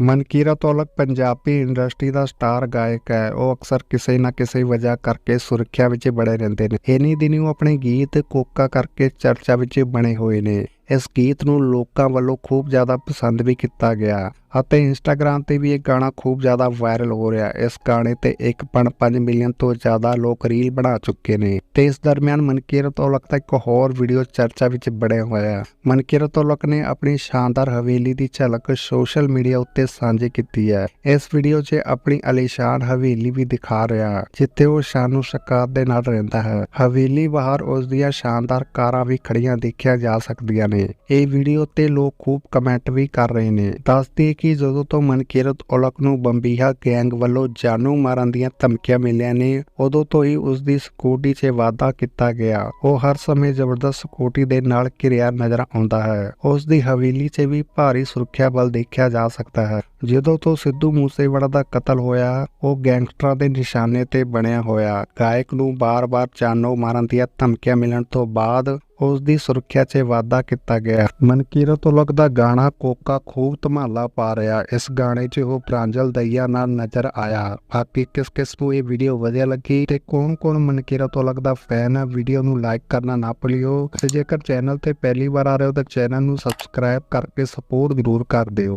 ਮਨਕੀਰਾ Aulakh Punjabi industry ਦਾ star ਗਾਇਕ ਹੈ। ਉਹ ਅਕਸਰ ਕਿਸੇ ਨਾ ਕਿਸੇ ਵਜ੍ਹਾ ਕਰਕੇ ਸੁਰੱਖਿਆ ਵਿੱਚ ਬੜੇ ਰਹਿੰਦੇ ਨੇ। ਇਨੀ ਦਿਨੀ ਉਹ ਆਪਣੇ ਗੀਤ ਕੋਕਾ ਕਰਕੇ ਚਰਚਾ ਵਿੱਚ ਬਣੇ ਹੋਏ ਨੇ। ਇਸ ਗੀਤ ਨੂੰ ਲੋਕਾਂ ਵੱਲੋਂ ਖੂਬ ਜ਼ਿਆਦਾ ਪਸੰਦ ਵੀ ਕੀਤਾ ਗਿਆ। ਅਤੇ ਇੰਸਟਾਗ੍ਰam ਤੇ ਵੀ ਇਹ ਗਾਣਾ ਖੂਬ ਜ਼ਿਆਦਾ ਵਾਇਰਲ ਹੋ ਰਿਹਾ ਇਸ ਗਾਣੇ ਤੇ 1.5 ਮਿਲੀਅਨ ਤੋਂ ਜ਼ਿਆਦਾ ਲੋਕ ਰੀਲ ਬਣਾ ਚੁੱਕੇ ਨੇ। ਤੇ ਇਸ ਦਰਮਿਆਨ ਮਨਕੀਰਤ ਔਲਖ ਦਾ ਇੱਕ ਹੋਰ ਵੀਡੀਓ ਚਰਚਾ ਵਿੱਚ ਬੜਿਆ ਹੋਇਆ ਮਨਕੀਰਤ ਔਲਖ ਨੇ ਆਪਣੀ ਸ਼ਾਨਦਾਰ ਹਵੇਲੀ ਦੀ ਝਲਕ ਸੋਸ਼ਲ ਮੀਡੀਆ ਉੱਤੇ ਸਾਂਝੀ ਕੀਤੀ ਹੈ। ਇਸ ਵੀਡੀਓ 'ਚ ਆਪਣੀ ਅਲੀਸ਼ਾਨ ਹਵੇਲੀ ਵੀ ਦਿਖਾ ਰਿਹਾ ਜਿੱਥੇ ਉਹ ਸ਼ਾਨੂ ਸ਼ਕਾਤ ਦੇ ਨਾਲ ਰਹਿੰਦਾ ਹੈ। ਹਵੇਲੀ ਬਾਹਰ ਉਸ ਦੀਆਂ ਸ਼ਾਨਦਾਰ ਕਾਰਾਂ ਵੀ ਖੜੀਆਂ ਦੇਖੀਆਂ ਜਾ ਸਕਦੀਆਂ ਨੇ। ਇਹ ਵੀਡੀਓ ਤੇ ਲੋਕ ਖੂਬ ਕਮੈਂਟ ਵੀ ਕਰ ਰਹੇ ਨੇ। ਦੱਸਦੀ ਕਿ ਜਦੋਂ ਤੋਂ ਮਨਕੀਰਤ ਔਲਖ ਨੂੰ ਬੰਬੀਹਾ ਗੈਂਗ ਵੱਲੋਂ ਜਾਨੂ ਮਾਰਨ ਦੀਆਂ ਧਮਕੀਆਂ ਮਿਲੀਆਂ ਨੇ, ਉਦੋਂ ਤੋਂ ਹੀ ਉਸ ਦੀ ਸਿਕਿਉਰਿਟੀ 'ਚ ਵਾਧਾ ਕੀਤਾ ਗਿਆ। ਉਹ ਹਰ ਸਮੇਂ ਜ਼ਬਰਦਸਤ ਸਕੂਟੀ ਦੇ ਨਾਲ ਘਿਰਿਆ ਨਜ਼ਰ ਆਉਂਦਾ ਹੈ। ਉਸ ਦੀ ਹਵੇਲੀ 'ਚ ਵੀ ਭਾਰੀ ਸੁਰੱਖਿਆ ਬਲ ਦੇਖਿਆ ਜਾ ਸਕਦਾ ਹੈ। ਜਦੋਂ ਤੋਂ ਸਿੱਧੂ ਮੂਸੇਵਾਲਾ ਦਾ ਕਤਲ ਹੋਇਆ, ਉਹ ਗੈਂਗਸਟਰਾਂ ਦੇ ਨਿਸ਼ਾਨੇ ਤੇ ਬਣਿਆ ਹੋਇਆ। ਗਾਇਕ ਨੂੰ ਬਾਰ-ਬਾਰ ਜਾਨੋਂ ਮਾਰਨ ਦੀਆਂ ਧਮਕੀਆਂ ਮਿਲਣ ਤੋਂ ਬਾਅਦ ਉਸ ਦੀ ਸੁਰੱਖਿਆ 'ਚ ਵਾਧਾ ਕੀਤਾ ਗਿਆ। ਮਨਕੀਰਤ ਉਲਕ ਦਾ ਗਾਣਾ ਕੋਕਾ ਖੂਬ ਧਮਾਲਾ ਪਾ ਰਿਹਾ। ਇਸ ਗਾਣੇ 'ਚ ਉਹ ਪ੍ਰਾਂਜਲ ਦਈਆ ਨਾਲ ਨਜ਼ਰ ਆਇਆ। ਬਾਕੀ ਕਿਸ ਕਿਸ ਨੂੰ ਇਹ ਵੀਡੀਓ ਵਧੀਆ ਲੱਗੀ ਤੇ ਕੌਣ-ਕੌਣ ਮਨਕੀਰਤ ਉਲਕ ਦਾ ਫੈਨ ਹੈ ਵੀਡੀਓ ਨੂੰ ਲਾਈਕ ਕਰਨਾ ਨਾ ਭੁੱਲਿਓ। ਤੇ ਜੇਕਰ ਚੈਨਲ ਤੇ ਪਹਿਲੀ ਵਾਰ ਆ ਰਹੇ ਹੋ ਤਾਂ ਚੈਨਲ ਨੂੰ ਸਬਸਕ੍ਰਾਈਬ ਕਰਕੇ ਸਪੋਰਟ ਜ਼ਰੂਰ ਕਰ ਦਿਓ।